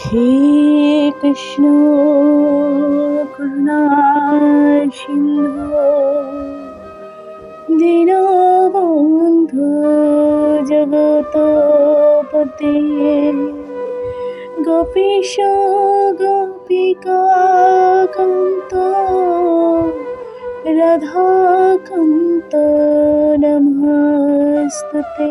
হে কৃষ্ণ করুণা সিন্ধু দীনবন্ধু জগতপতে গোপীশ গোপিকা কান্ত রাধাকান্ত নমস্তুতে।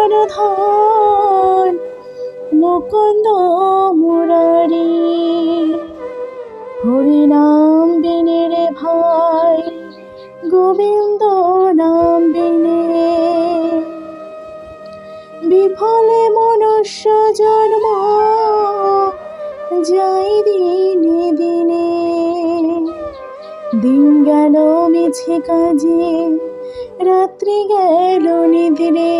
প্রাণধন মুকুন্দ মুরারি। হরিনাম বিনে রে ভাই, গোবিন্দ নাম বিনে। বিফলে মনুষ্য জন্ম, যাই দিনে দিনে। দিন গেল মিছে কাজে রাত্রি গেল নিদ্রে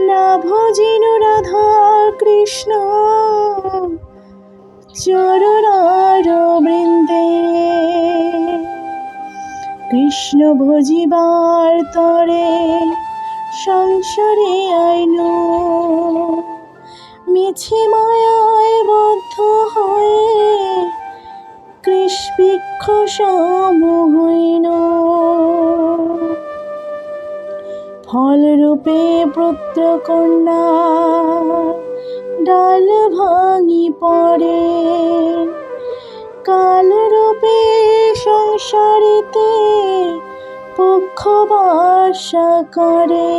না ভজিন রাধা কৃষ্ণ চরণার বৃন্দে কৃষ্ণ ভজিবার তরে সংসারে আইন। মিছে মায়ায় বদ্ধ হয়ে কৃষ্পিক্ষ সম ফলরূপে পুত্র কন্যা ডাল ভাঙি পড়ে। কালরূপে সংসারিতে পক্ষ বাসা করে।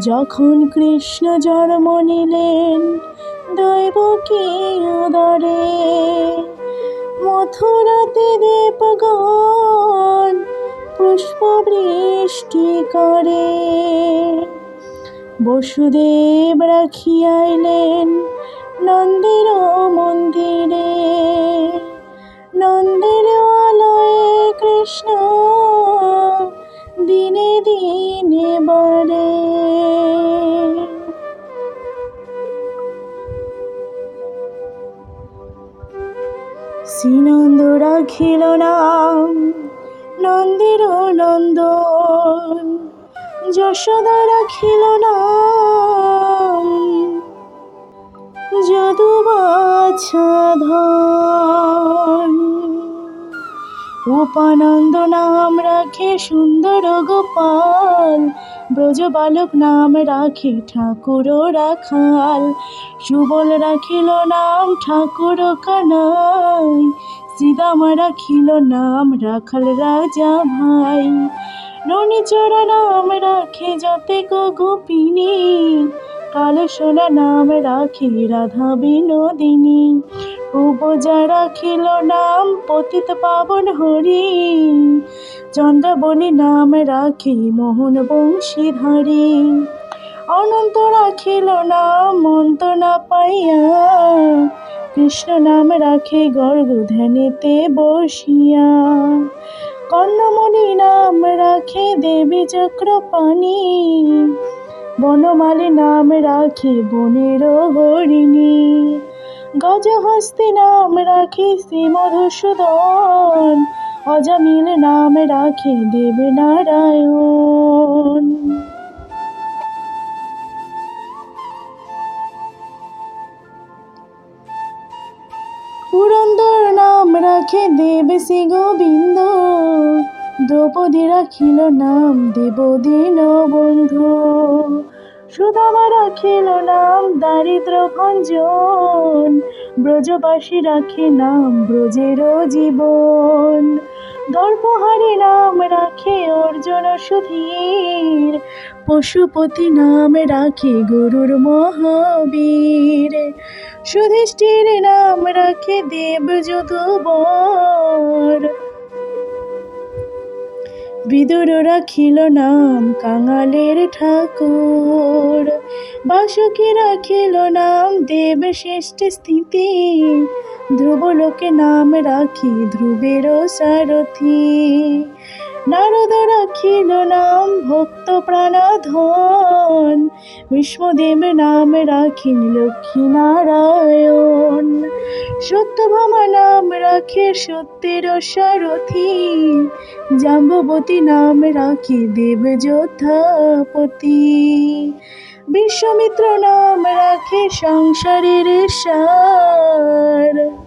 যখন কৃষ্ণ জন্ম নিলেন দৈবকী উদরে মথুরাতে দেবগণ পুষ্প বৃষ্টি করে বসুদেব রাখিয়াইলেন নন্দের মন্দিরে। নন্দের আলয়ে কৃষ্ণ দিনে দিনে বাড়ে। শ্রীনন্দ রাখিল নাম নন্দের নন্দন, যশোদা রাখিল নাম। যদু উপানন্দ নাম রাখে সুন্দর গোপাল, ব্রজ বালক নাম রাখে ঠাকুর রাখাল, সুবল রাখিল নাম ঠাকুর কানাই। শ্রীদাম রাখিল নাম রাখাল রাজা ভাই। ননিচরা নাম রাখে যতে গোপিনী। কালো সোনা নাম রাখে রাধা বিনোদিনী। উপজা রাখিল নাম পতিত পাবন হরি। চন্দ্রাবলী নাম রাখে মোহন বংশীধারী। অনন্ত রাখিল নাম মন্ত না পাইয়া কৃষ্ণ নাম রাখে গর্গ ধ্যানেতে বসিয়া। কর্ণমণি নাম রাখে দেবী চক্রপাণী। বনমালী নাম রাখে বনের হরিণী। গজহস্তি নাম রাখে শ্রী মধুসূদন। অজামিল নাম রাখে দেবনারায়ণ। রাখে দেব শ্রী গোবিন্দ। দ্রৌপদী রাখিল নাম দেব দীন বন্ধু সুদামা রাখিল নাম দারিদ্র ভঞ্জন, ব্রজবাসী রাখে নাম ব্রজের জীবন। দর্পহারি নাম রাখে অর্জুন সুধীর, পশুপতি নাম রাখে গরুর মহাবীর। সুধিষ্ঠির নাম রাখে দেব যদুবর বিদুর রাখিল নাম কাঙালের ঠাকুর। বাসুকি রাখিল নাম দেব শ্রেষ্ঠ স্থিতি ধ্রুব লোকে নাম রাখি ধ্রুবের সারথি। নারদ রাখিল নাম ভক্ত প্রাণাধন। বিষ্ণুদেব নাম রাখিন লক্ষ্মী নারায়ণ সত্যভামা নাম রাখে সত্যের সারথি। জাম্ববতী নাম রাখি দেব যোদ্ধাপতি বিশ্বমিত্র নাম রাখে সংসারের সার।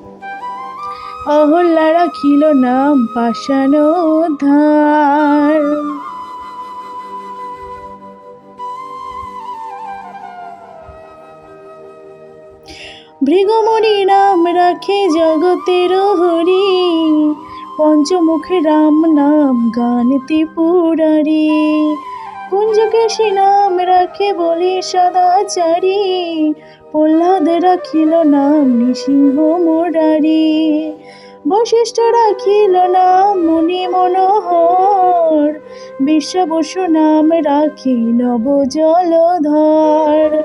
অহল্যা রাখিল নাম পাষাণ ধার। ভৃগমণি নাম রাখে জগতের হরি, পঞ্চমুখে রাম নাম গান ত্রিপুরারি কুঞ্জকেশী নাম রাখে বলি সদাচারী। প্রহ্লাদ রাখিল নাম নৃসিংহ মোরারি। বশিষ্ঠ রাখিল নাম মুনি মনোহর। বিশ্বাবসু নাম রাখি নব জলধর।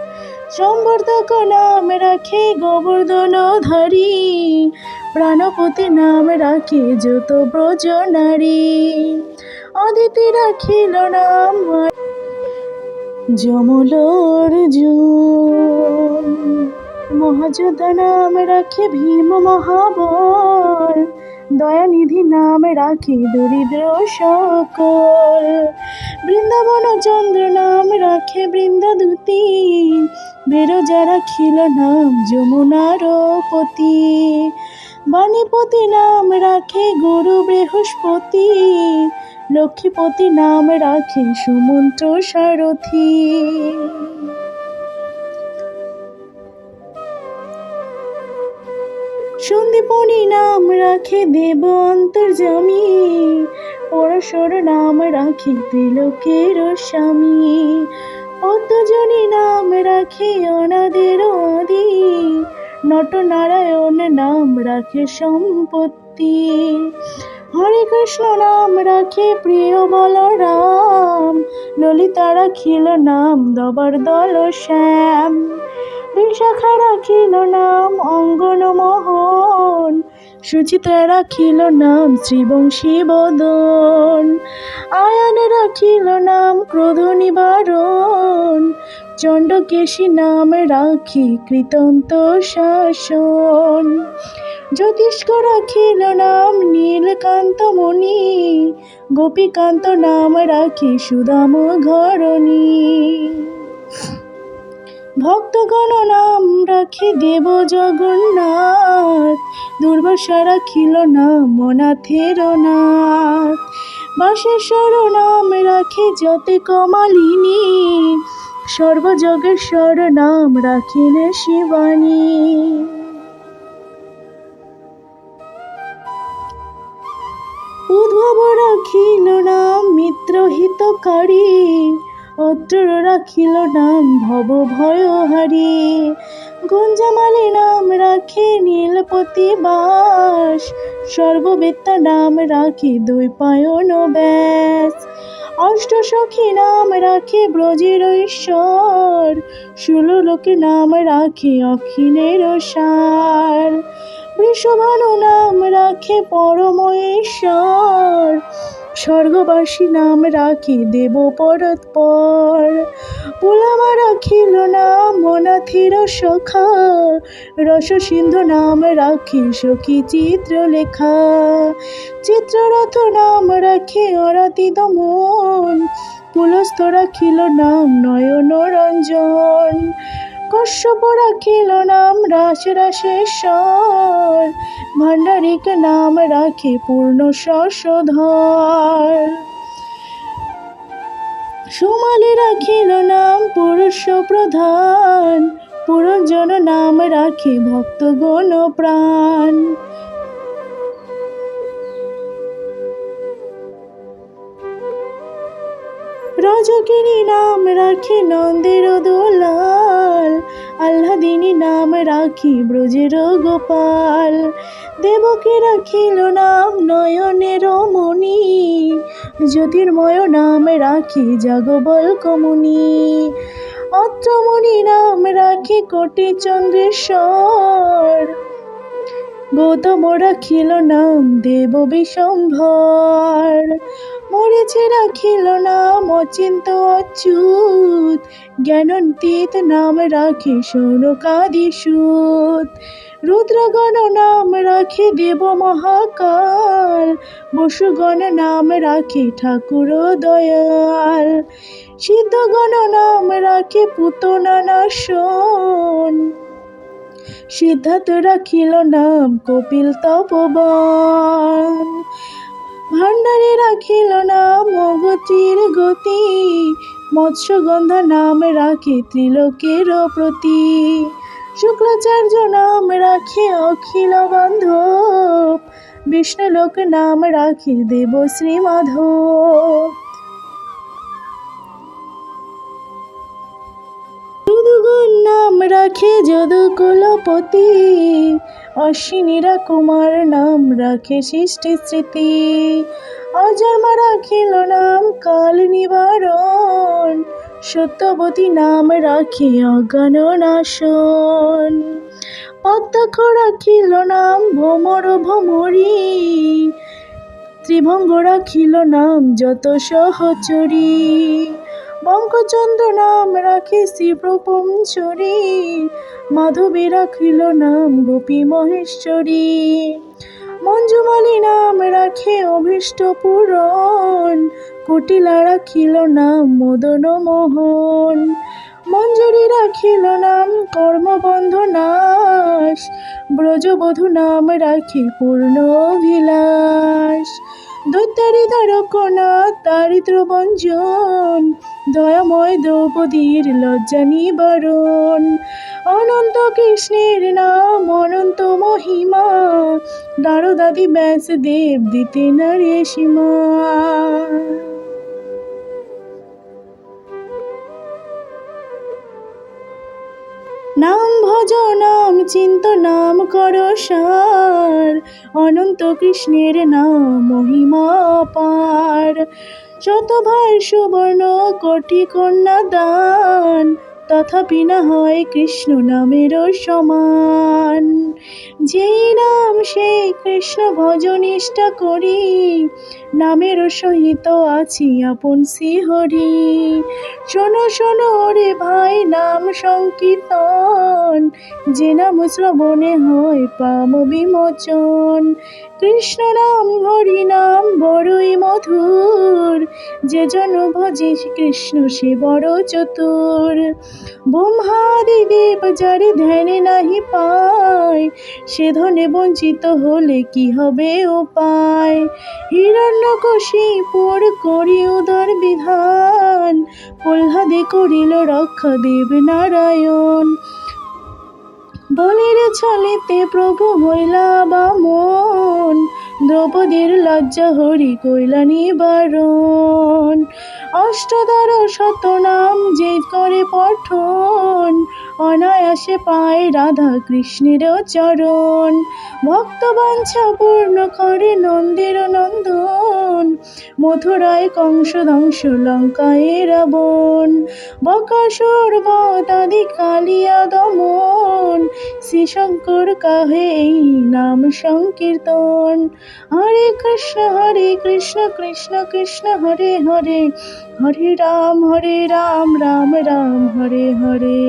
সম্বর্ধক নাম রাখে গোবর্ধন ধারী। প্রাণপতি নাম রাখে যত ব্রজ নারী। অদিতি রাখিল নাম যমলোর মহাযোদ্ধা নাম রাখে ভীম মহাবল। দয়ানিধি নাম রাখে দরিদ্র সকল। বৃন্দাবন চন্দ্র নাম রাখে বৃন্দাদূতি বেরোজা রাখিল নাম যমুনার পতি বাণীপতি নাম রাখে গুরু বৃহস্পতি। লক্ষ্মীপতি নাম রাখে সুমন্ত্র সারথি। সন্দীপনী নাম রাখে দেব অন্তর্জামী পরশর নাম রাখে ত্রিলোকের স্বামী। পদ্মজনী নাম রাখে অনাদের আদি নটনারায়ণ নাম রাখে সম্পত্তি। হরে কৃষ্ণ নাম রাখে প্রিয় বলরাম। ললিতা রাখিল নাম, দবর দল শ্যাম। বিশাখা রাখিল নাম, অঙ্গন মোহন। সুচিত্রা রাখিল নাম, শ্রীবংশী বদন। আয়ান রাখিল নাম, ক্রোধ নিবারণ। চণ্ডকেশী নাম রাখি কৃতন্ত শাসন। জ্যোতিষ্ক রাখিল নাম নীলকান্ত মণি গোপীকান্ত নাম রাখি সুদাম ঘরণী। ভক্তগণ নাম রাখে দেব জগন্নাথ, দুর্বাসা রাখিল নাম অনাথের নাথ। বাসেশ্বর নাম রাখি যতে কমালিনী সর্বযোগেশ্বর নাম রাখিল শিবানী। উদ্ভব রাখিল নাম মিত্র হিতকারী অত্র রাখিল নাম ভব ভয়হারী। গুঞ্জামালী নাম রাখে নীলপতি বাস, সর্ববেত্তা নাম রাখে দৈপায়ন ব্যাস। অষ্টসখী নাম রাখে ব্রজের ঈশ্বর ষোলো লোকে নাম রাখে অখিলের সার। বৃষভানু নাম রাখে পরমঈশ্বর স্বর্গবাসী নাম রাখি দেব পরৎপর পোলামা রাখিল নাম অনাথির সখা। রস সিন্ধু নাম রাখি সখী চিত্র লেখা চিত্ররথ নাম রাখে অরাতি দমন। পুলস্থ রাখিল নাম নয়ন রঞ্জন কশ্যপ রাখিল নাম রাস রাসেশ্বর ভাণ্ডারিক নাম রাখে পূর্ণ শশধর সুমালি রাখিল নাম পুরুষ প্রধান পুরজন নাম রাখে ভক্তগণ প্রাণ। রাজগিরি নাম রাখে নন্দের দোলাল আল্লাদিনী নাম রাখি ব্রজের গোপাল। দেবকে রাখিল নাম নয়নের মণি, জ্যোতির্ময় নাম রাখি জাগবল কমুনি। অত্রমণি নাম রাখি কোটি চন্দ্রেশ্বর। গৌতম রাখিল নাম দেব বিশম্ভর। মরেছে রাখিল নাম অচিন্ত অচ্যুত। জ্ঞানন্তীত নাম রাখে সৌনকাদি সুত। রুদ্রগণ নাম রাখে দেব মহাকাল। বসুগণ নাম রাখে ঠাকুর দয়াল। সিদ্ধগণ নাম রাখে পুতনা নাশন সিদ্ধার্থ রাখিল নাম কপিল তপবন। ভাণ্ডারে রাখিল নাম অগতির গতি। মৎস্যগন্ধা নাম রাখে ত্রিলোকের প্রতি। শুক্লাচার্য নাম রাখে অখিল বান্ধব। বিষ্ণুলোক নাম রাখে দেব শ্রী মাধব। নাম রাখে যদু কুলপতি অশ্বিনীরা কুমার নাম রাখে সৃষ্টি স্মৃতি। অজন্মা রাখিল নাম কাল নিবারণ, সত্যবতী নাম রাখে নাশন। পদ্মাক্ষ রাখিল নাম ভ্রমর ভ্রমরী, ত্রিভঙ্গ রাখিল নাম যত সহচরী। বঙ্কচন্দ্র নাম রাখে শিবপঞ্চরী মাধবী রাখিল নাম গোপী মহেশ্বরী। মঞ্জুমালী নাম রাখে অভীষ্ট পূরণ কুটিলা রাখিল নাম মদন মোহন। মঞ্জুরি রাখিল নাম কর্মবন্ধ নাশ। ব্রজবধূ নাম রাখে পূর্ণ অভিলাষ। দৈত্যারি দ্বারকনাথ দারিদ্র বঞ্জন, দয়াময় দ্রৌপদীর লজ্জা নিবারণ। অনন্ত কৃষ্ণের নাম, অনন্ত মহিমা, দারদাদি ব্যাস দেব দিতে নারে সীমা। নাম ভজ নাম চিন্ত নাম কর সার। অনন্ত কৃষ্ণের নাম মহিমা পার। শত ভাই সুবর্ণ কোটি কন্যা দান, তথাপি না হয় কৃষ্ণ নামেরও সমান। যেই নাম সেই কৃষ্ণ ভজনিষ্ঠা করি নামের সহিত আছি আপন শ্রীহরি। শোনো শোনো রে ভাই, নাম সংকীর্তন। যে নাম শ্রবণে হয় পাম বিমোচন। কৃষ্ণ নাম, হরি নাম, বড়ই মধুর। যে জন ভজে কৃষ্ণ সে বড় চতুর। ব্রহ্মাদি দেব, যারে ধ্যানে নাহি পায়, সে ধনে বঞ্চিত হলে কি হবে উপায়? হিরণ্যকশিপুর করি উদর বিধান। প্রহ্লাদে করিল রক্ষা দেব নারায়ণ। বলির ছলেতে প্রভু হইলা বামন দ্রৌপদীর লজ্জা হরি কইলা নিবারণ। অষ্টদর শতনাম যে করে পঠন অনায়াসে পায় রাধা কৃষ্ণের চরণ। ভক্ত বাঞ্ছা পূর্ণ করে নন্দের নন্দন। মথুরায় কংস ধ্বংস লঙ্কায় রাবণ। বকাসুর বাদি কালিয়া দমন। শ্রীশঙ্কর কাহে এই নাম সংকীর্তন। হরে কৃষ্ণ হরে কৃষ্ণ কৃষ্ণ কৃষ্ণ, হরে হরে। হরে রাম হরে রাম রাম রাম, হরে হরে।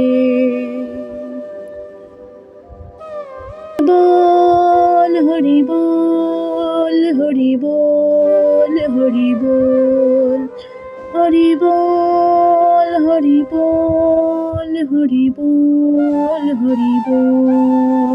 বল, হরি বল হরি বল হরি বল। হরি বল হরি বল। হরি বল হরি বল।